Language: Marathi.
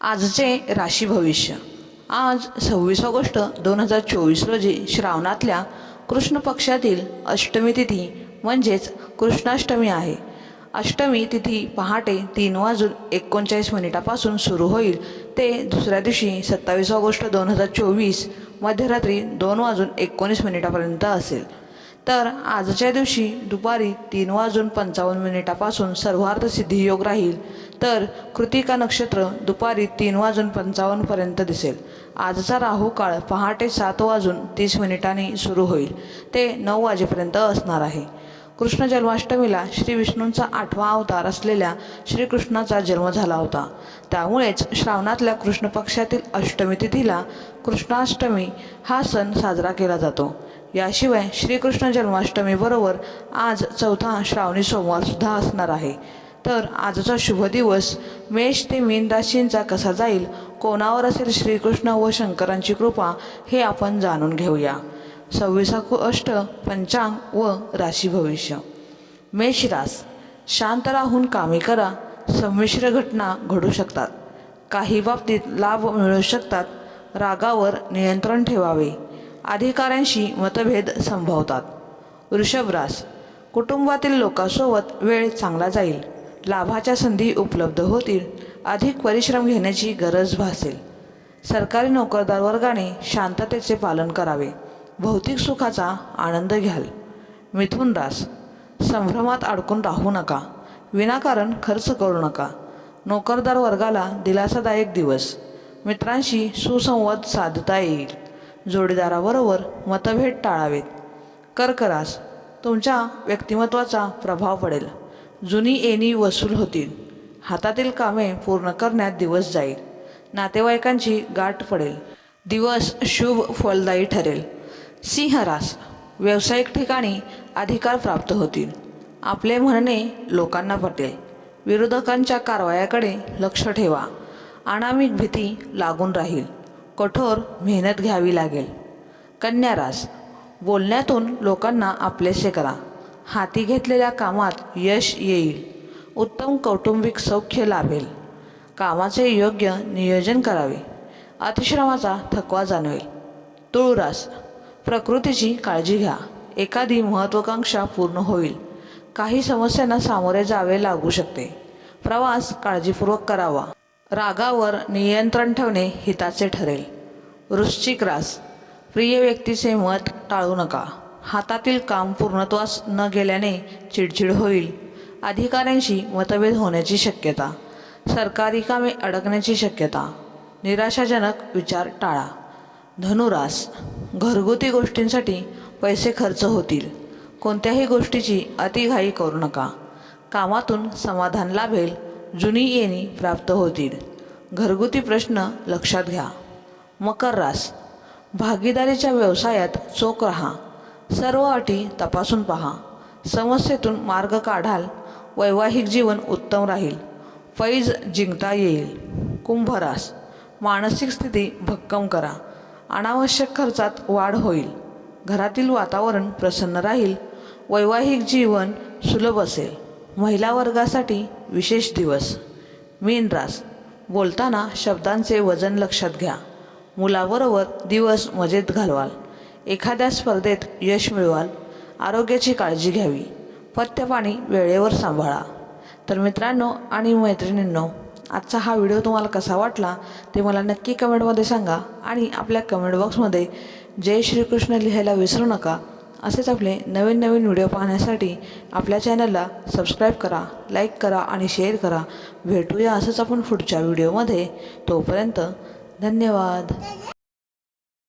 आजचे राशी भविष्य. आज सव्वीस ऑगस्ट दोन हजार चोवीस रोजी श्रावणातल्या कृष्ण पक्षातील अष्टमी तिथी म्हणजेच कृष्णाष्टमी आहे. अष्टमी तिथी पहाटे तीन वाजून एकोणचाळीस मिनिटापासून सुरू होईल. ते दुसऱ्या दिवशी सत्तावीस ऑगस्ट दोन हजार चोवीस मध्यरात्री दोन वाजून एकोणीस मिनिटापर्यंत असेल. तर आजच्या दिवशी दुपारी तीन वाजून पंचावन्न मिनिटापासून सर्वार्थ सिद्धियोग राहील. तर कृतिका नक्षत्र दुपारी तीन वाजून पंचावन्नपर्यंत दिसेल. आजचा राहू काळ पहाटे सात वाजून तीस मिनिटांनी सुरू होईल. ते नऊ वाजेपर्यंत असणार आहे. कृष्ण जन्माष्टमीला श्री विष्णूंचा आठवा अवतार असलेल्या श्रीकृष्णाचा जन्म झाला होता. त्यामुळेच श्रावणातल्या कृष्ण पक्षातील अष्टमी तिथीला कृष्णाष्टमी हा सण साजरा केला जातो. याशिवाय श्रीकृष्ण जन्माष्टमीबरोबर आज चौथा श्रावणी सोमवारसुद्धा असणार आहे. तर आजचा शुभ दिवस मेष ते मीन राशींचा कसा जाईल कोणावर असेल श्रीकृष्ण व शंकरांची कृपा हे आपण जाणून घेऊया. सव्वीसाकू अष्ट पंचांग व राशी भविष्य. मेष रास. शांत राहून कामे करा. संमिश्र घटना घडू शकतात. काही बाबतीत लाभ मिळू शकतात. रागावर नियंत्रण ठेवावे. अधिकाऱ्यांशी मतभेद संभवतात. वृषभरास कुटुंबातील लोकांसोबत वेळ चांगला जाईल. लाभाच्या संधी उपलब्ध होतील. अधिक परिश्रम घेण्याची गरज भासेल. सरकारी नोकरदार वर्गाने शांततेचे पालन करावे. भौतिक सुखाचा आनंद घ्याल. मिथुन रास संभ्रमात अडकून राहू नका. विनाकारण खर्च करू नका. नोकरदार वर्गाला दिलासादायक दिवस. मित्रांशी सुसंवाद साधता येईल. जोडीदाराबरोबर मतभेद टाळावेत. कर्करास तुमच्या व्यक्तिमत्वाचा प्रभाव पडेल. जुनी येणी वसूल होतील. हातातील कामे पूर्ण करण्यात दिवस जाईल. नातेवाईकांची गाठ पडेल. दिवस शुभ फलदायी ठरेल. सिंहरास व्यावसायिक ठिकाणी अधिकार प्राप्त होतील. आपले म्हणणे लोकांना पटेल. विरोधकांच्या कारवायाकडे लक्ष ठेवा. अनामिक भीती लागून राहील. कठोर मेहनत घ्यावी लागेल. कन्यारास बोलण्यातून लोकांना आपलेसे करा. हाती घेतलेल्या कामात यश येईल. उत्तम कौटुंबिक सौख्य लाभेल. कामाचे योग्य नियोजन करावे. अतिश्रमाचा थकवा जाणवेल. तुळरास प्रकृतीची काळजी घ्या. एखादी महत्त्वाकांक्षा पूर्ण होईल. काही समस्यांना सामोरे जावे लागू शकते. प्रवास काळजीपूर्वक करावा. रागावर नियंत्रण ठेवणे हिताचे ठरेल. वृश्चिक रास. प्रिय व्यक्तीचे मत टाळू नका. हातातील काम पूर्णत्वास न गेल्याने चिडचिड होईल. अधिकाऱ्यांशी मतभेद होण्याची शक्यता. सरकारी कामे अडकण्याची शक्यता. निराशाजनक विचार टाळा. धनुरास. घरगुती गोष्टींसाठी पैसे खर्च होतील. कोणत्याही गोष्टीची अतिघाई करू नका. कामातून समाधान लाभेल जुनी येणी प्राप्त होतील. घरगुती प्रश्न लक्षात घ्या. मकर रास. भागीदारीच्या व्यवसायात चोख राहा. सर्व अटी तपासून पहा. समस्येतून मार्ग काढाल. वैवाहिक जीवन उत्तम राहील. फैज जिंकता येईल. कुंभरास. मानसिक स्थिती भक्कम करा. अनावश्यक खर्चात वाढ होईल. घरातील वातावरण प्रसन्न राहील. वैवाहिक जीवन सुलभ असेल. महिला वर्गासाठी विशेष दिवस. मीन रास. बोलताना शब्दांचे वजन लक्षात घ्या. मुलाबरोबर दिवस मजेत घालवाल. एखाद्या स्पर्धेत यश मिळवाल. आरोग्याची काळजी घ्यावी. पथ्यपाणी वेळेवर सांभाळा. तर मित्रांनो आणि मैत्रिणींनो आजचा हा व्हिडिओ तुम्हाला कसा वाटला ते मला नक्की कमेंटमध्ये सांगा आणि आपल्या कमेंट बॉक्समध्ये जय श्रीकृष्ण लिहायला विसरू नका असेच आपले नवीन नवीन व्हिडिओ पाहण्यासाठी आपल्या चॅनलला सबस्क्राईब करा लाईक करा आणि शेअर करा. भेटूया असंच आपण पुढच्या व्हिडिओमध्ये. तोपर्यंत धन्यवाद.